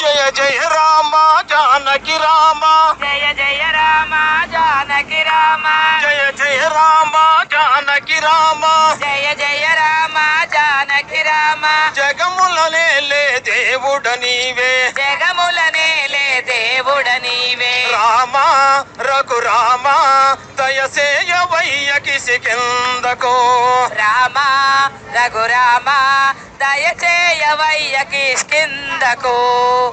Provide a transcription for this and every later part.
జయ జయ రామ జానకి రామ. జయ జయ రామ జానకి రామ. జయ జయ రామ జానకి రామ. జయ జయ రామ జానకి రామ. జగముల నేలే దేవుడ రఘురామ దయసేయవయ్య కిసికిందకు. రామ రఘురామ దయచేయవయ్య కిష్కిందకు.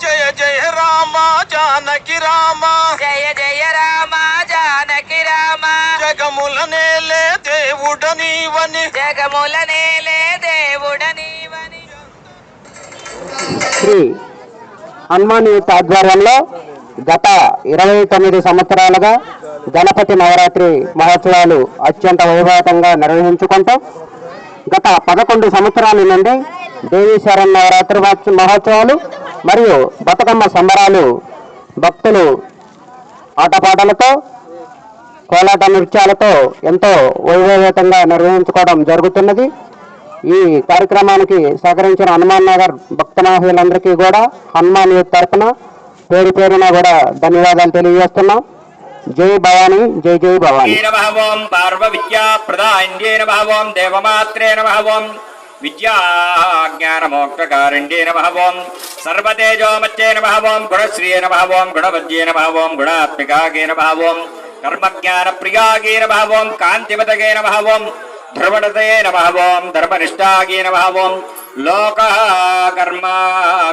జయ జయ రామ జానకి రామ. జయ జయ రామ జానకి రామ. జగముల నేలే దేవుడ నీవని. జగముల నేలే దేవుడ నీవని. శ్రీ హనుమాన్ యూత్ ఆధ్వర్యంలో గత ఇరవై తొమ్మిది సంవత్సరాలుగా గణపతి నవరాత్రి మహోత్సవాలు అత్యంత వైభవంగా నిర్వహించుకుంటాం గత పదకొండు సంవత్సరాల నుండి దేవీ శరణ్ నవరాత్రి మహోత్సవాలు మరియు బతుకమ్మ సంబరాలు భక్తులు ఆటపాటలతో కోలాట నృత్యాలతో ఎంతో వైభవేతంగా నిర్వహించుకోవడం జరుగుతున్నది. ఈ కార్యక్రమానికి సహకరించిన హనుమాన్ నగర్ భక్త మహిళలందరికీ కూడా హనుమాన్ యూత్ తరపున పేరు పేరున కూడా ధన్యవాదాలు తెలియజేస్తున్నాం. జై భవానీ జై జై భవానీ. నమః ఓం పార్వ విద్యా ప్రదాన్యే నమః ఓం దేవమాత్రే నమః ఓం విద్యాజ్ఞానమోక్షకారణ్యే నమః ఓం సర్వతేజోమచ్చే నమః ఓం గుణశ్రీ నమః ఓం గుణవద్యే నమః ఓం గుణాత్మికాగే నమః ఓం కర్మజ్ఞానప్రియాగే నమః ఓం కాంతిమతగే నమః ఓం ధ్రువణతయే నమః ఓం ధర్మనిష్టాగే నమః ఓం లోక కర్మ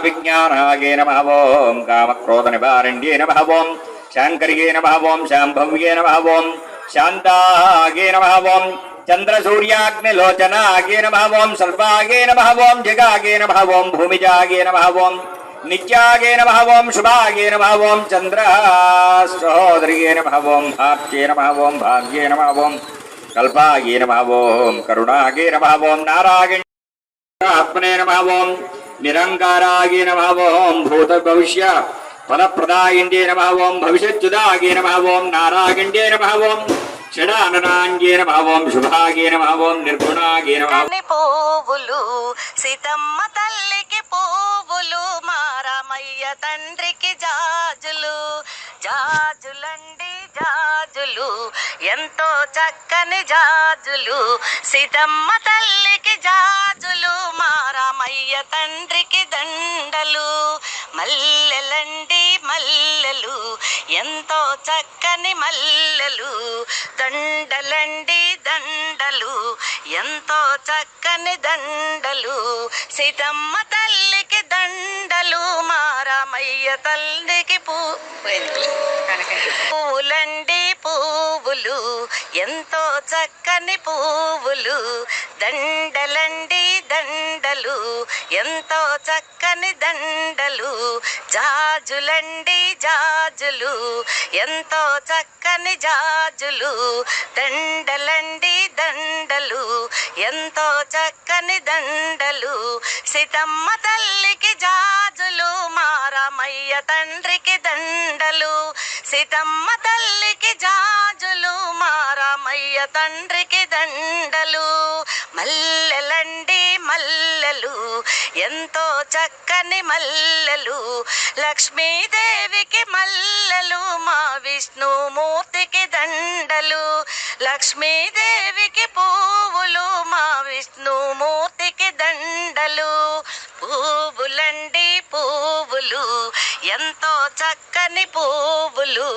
విజ్ఞానాగే నమః ఓం కామక్రోధ నివారణ్యే నమః ఓం శాంకర్యే నమః ఓం శాంభవ్యే నమః ఓం శాంతాగే నమః ఓం చంద్రసూర్యాగ్నిలోచనాగే నమః ఓం సర్వాగే నమః ఓం జగాగే నమః ఓం భూమిజాగే నమః ఓం నిత్యాగే నమః ఓం శుభాగే నమః ఆత్మనే నమః నిరంకారాగే నమః భూత భవిష్య ఫలప్రదాయిండే నమః భవిష్యత్తుదాగే భవిష్యత్యుదాగే నారాగండే ఓం. నారాయణ్యే నమః షడాననాంగే నమః శుభాగే నమః నిర్గుణాగే నమః పోవులు సీతమ్మ తల్లికి పోవులు మారామయ్య తండ్రికి జాజులు. జాజులండి జా ఎంతో చక్కని జాజులు సీతమ్మ తల్లికి జాజులు మారామయ్య తండ్రికి దండలు మల్లెలండి మల్లెలు ఎంతో చక్కని మల్లెలు దండలండి దండలు ఎంతో చక్కని దండలు సీతమ్మ తల్లికి దండలు మారామయ్య తల్లికి పూ పువ్వులండి పువ్వులు ఎంతో చక్కని పువ్వులు దండలండి దండలు ఎంతో చక్కని దండలు జాజులండి జాజులు ఎంతో చక్కని జాజులు దండలండి దండలు ఎంతో చక్కని దండలు సీతమ్మ తల్లికి జాజులు మారమయ్య తండ్రి సీతమ్మ తల్లికి జాజులు మారామయ్య తండ్రికి దండలు. మల్లెలండి మల్లెలు ఎంతో చక్కని మల్లెలు. లక్ష్మీదేవికి మల్లెలు మా విష్ణుమూర్తికి దండలు. లక్ష్మీదేవికి పువ్వులు మా విష్ణుమూర్తికి దండలు. పువ్వులండి ఎంతో చక్కని పువ్వులు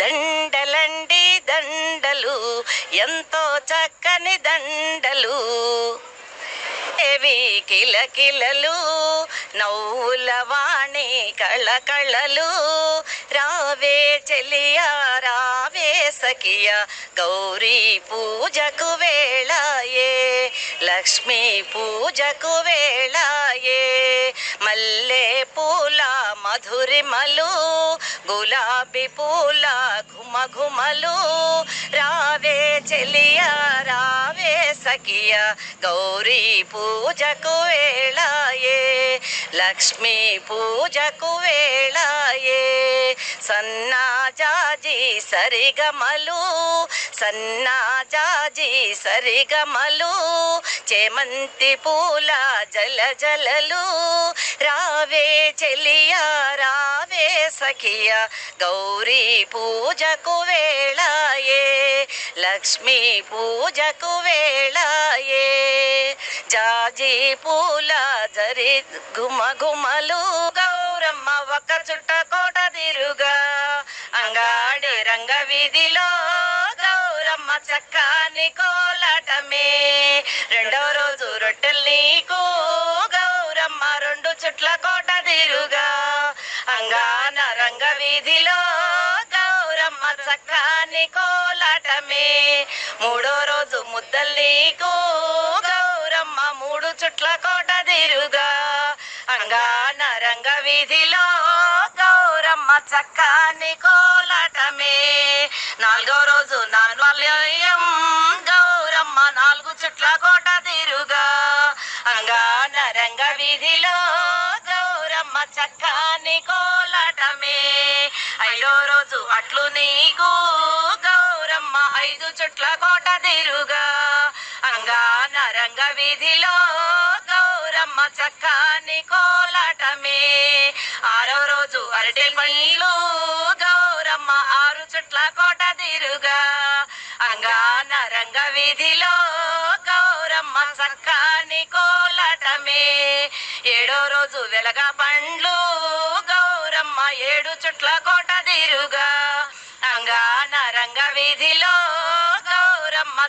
దండలండి దండలు ఎంతో చక్కని దండలు. ఏవి కిలకిలలు నవ్వుల వాణి కళకళలు రావే చెలియా రావే సఖియ గౌరీ పూజకు వేళాయే లక్ష్మీ పూజకు వేళాయే. మల్లె పూల మధురిమలు గులాబీ పూల ఘుమ ఘుమలు రావే చెలియా రావే సఖియ గౌరీ పూజకు వేళాయే. లక్ష్మీ పూజకు వేళాయే. సన్నాజాజి సరిగమలు సన్నా జాజి సరిగమలు చేమంతి పూల జల జలలు. రావే చెలియా రావే సఖియా గౌరీ పూజకు వేళాయే లక్ష్మీ పూజకు వేళాయే. జాజి పూల జరి గుమ గుమలు గౌరమ్మ ఒక చుట్ట కోట తిరుగా అంగాడి రంగ వీధిలో చక్కాని కోలాటమే. రెండో రోజు రొట్టెలు నీకు. గౌరమ్మ రెండు చుట్ల కోట తిరుగా. అంగాన రంగ వీధిలో గౌరమ్మ చక్కాని కోలాటమే. మూడో రోజు ముద్దలు నీకు. గౌరమ్మ మూడు చుట్ల కోట తిరుగా. అంగాన రంగ వీధిలో గౌరమ్మ చక్కాని కోలాటమే. నాలుగో రోజు నాలుగం గౌరమ్మ నాలుగు చుట్ల కోట తిరుగా. అంగాన రంగ వీధిలో గౌరమ్మ చక్కాని కోలాటమే. ఐదో రోజు అట్లు నీకు. గౌరమ్మ ఐదు చుట్ల కోట తిరుగా. అంగానరంగ వీధిలో గౌరమ్మ చక్కాని కోలాటమే. ఆరో రోజు అరటి పళ్ళు గౌరమ్మ ఆరు చుట్ల కోట తీరుగా. అంగానరంగ వీధిలో గౌరమ్మ చక్కని కోలాటమే. ఏడో రోజు వెలగ పండ్లు గౌరమ్మ ఏడు చుట్ల కోట తీరుగా. అంగానరంగ వీధిలో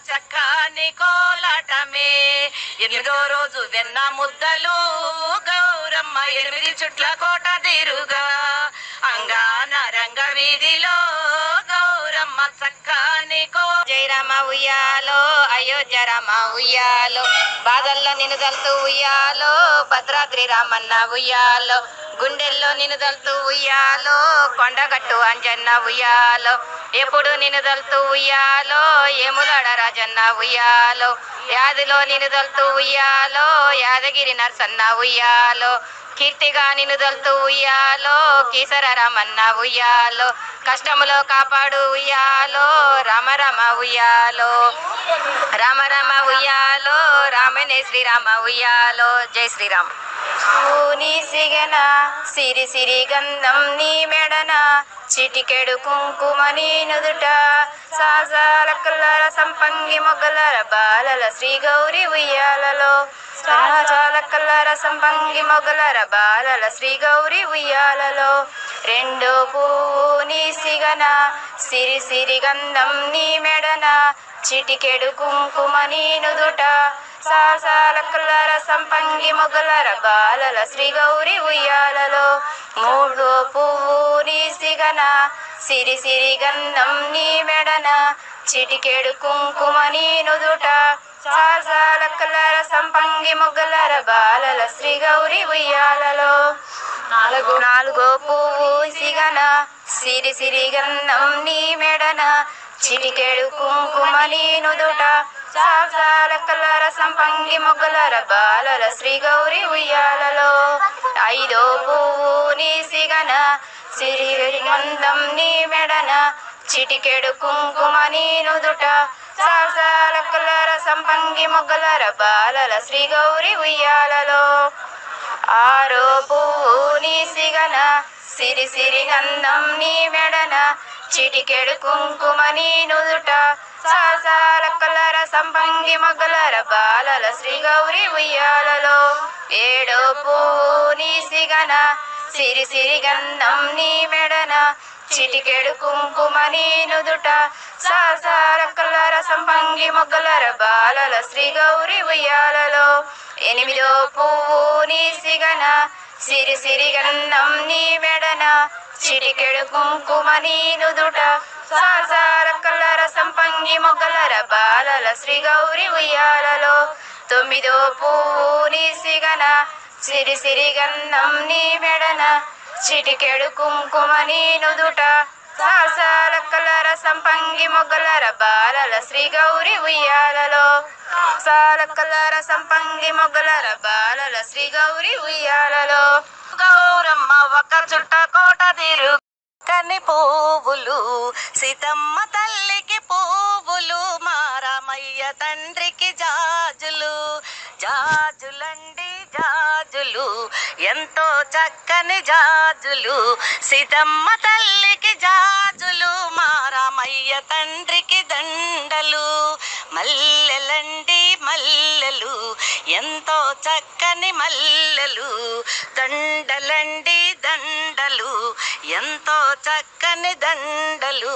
చక్కని కోలాటమే. ఎనిమిదో రోజు వెన్న ముద్దలు గౌరమ్మ ఎనిమిది చుట్ల కోట దిరుగా అంగాన రంగ వీధిలో గౌరమ్మ చక్కని కో రామ ఉయ్యాలో అయోధ్య రామ ఉయ్యాలో బాధల్లో నిన్ను తలుతూ ఉయ్యాలో భద్రాద్రి రామన్న ఉయ్యాలో గుండెల్లో నిన్ను తలుతూ ఉయ్యాలో కొండగట్టు అంజన్న ఉయ్యాలో ఎప్పుడు నిన్ను తలుతూ ఉయ్యాలో ఏములాడ రాజన్న ఉయ్యాలో యాదిలో నిన్ను తలుతూ ఉయ్యాలో యాదగిరి నర్సన్న ఉయ్యాలో కీర్తిగా నిన్ను ఉయ్యాలో కీసర రమన్న ఉయ్యాలో కష్టములో కాపాడు ఉయ్యాలో రామ రామ ఉయ్యాలో. రామ రామ ఉయ్యాలో రామనే శ్రీరామ ఉయ్యాలో. జై శ్రీరామ్. నీ సిగన సిరి సిరి గంధం నీ మెడన చిటికెడు కుంకుమ నీ నుదుట. సాజాల కల్లర సంపంగి మొగలర బాలల శ్రీ గౌరి ఉయ్యాలలో. సాజాల కల్లర సంపంగి మొగలర బాలల శ్రీ గౌరి ఉయ్యాలలో. రెండో పువ్వు నీ సిగన సిరి సిరి గంధం నీ మెడన చిటికెడు కుంకుమ నీ నుదుట. సాసాల కల్లర సంపంగి మొగలర బాలల శ్రీ గౌరి ఉయ్యాలలో. మూడు పువ్వు నీ సిగన సిరి సిరి గంధం నీ మెడన చిటికెడు కుంకుమ నీ నుదుట. సాసాల కల్లర సంపంగి మొగ్గలర బాలల శ్రీ గౌరి ఉయ్యాలలో. నాలుగు నాలుగో పువ్వు సిగన సిరి సిరి గంధం నీ మెడన చిటికెడు కుంకుమ నీ నుదుట. సాసాల కల్లర సంపంగి మొగ్గలర బాలల శ్రీ గౌరి ఉయ్యాలలో. ఐదో పువ్వు నీ సిగన సిరి మందం నీ మెడన చిటికెడు కుంకుమ నీ నుదుట. సాసాల కల్లర సంపంగి మొగ్గలర బాలల శ్రీ గౌరి ఉయ్యాలలో. ఆరో పువ్వు నీ సిగన సిరి సిరి గంధం నీ మెడన చిటికెడు కుంకుమ నీ నుదుట. సాసాల కలర సంపంగి మొగ్గలర బాలల శ్రీ గౌరి ఉయ్యాలలో. ఏడో పువ్వు నీ సిగన సిరి సిరి గంధం నీ మెడ చిటికెడు కుంకుమ నీ నుదుట సాసాల కలర సంపంగి మొగ్గలర బాలల శ్రీ గౌరి ఉయ్యాలలో. ఎనిమిదో పువ్వు నీ సిగన సిరి సిరి గంధం నీ మెడన. చిటికెడు కుంకుమ నీ నుదుట సాసార కల్లర సంపంగి మొగ్గలర బాలల శ్రీ గౌరి ఉయ్యాలలో. తొమ్మిదో పువ్వు నీ సిగన సిరి సిరి గంధం నీ మెడన. చిటికెడు కుంకుమ నీ నుదుట సాసాల కలర సంపంగి మొగ్గలర బాలల శ్రీ గౌరి ఉయ్యాలలో. సాల కలర సంపంగి మొగ్గలర బాలల శ్రీ గౌరి ఉయ్యాలలో. గౌరమ్మ ఒక చుట్ట కోట తీరు. కని పువ్వులు సీతమ్మ తల్లికి పువ్వులు మారామయ్య తండ్రికి జాజులు. జాజులండి జాజులు ఎంతో చక్కని జాజులు. సీతమ్మ తల్లికి జాజులు మారామయ్య తండ్రికి దండలు. మల్లెలండి మల్లెలు ఎంతో చక్కని మల్లెలు. దండలండి దండలు ఎంతో చక్కని దండలు.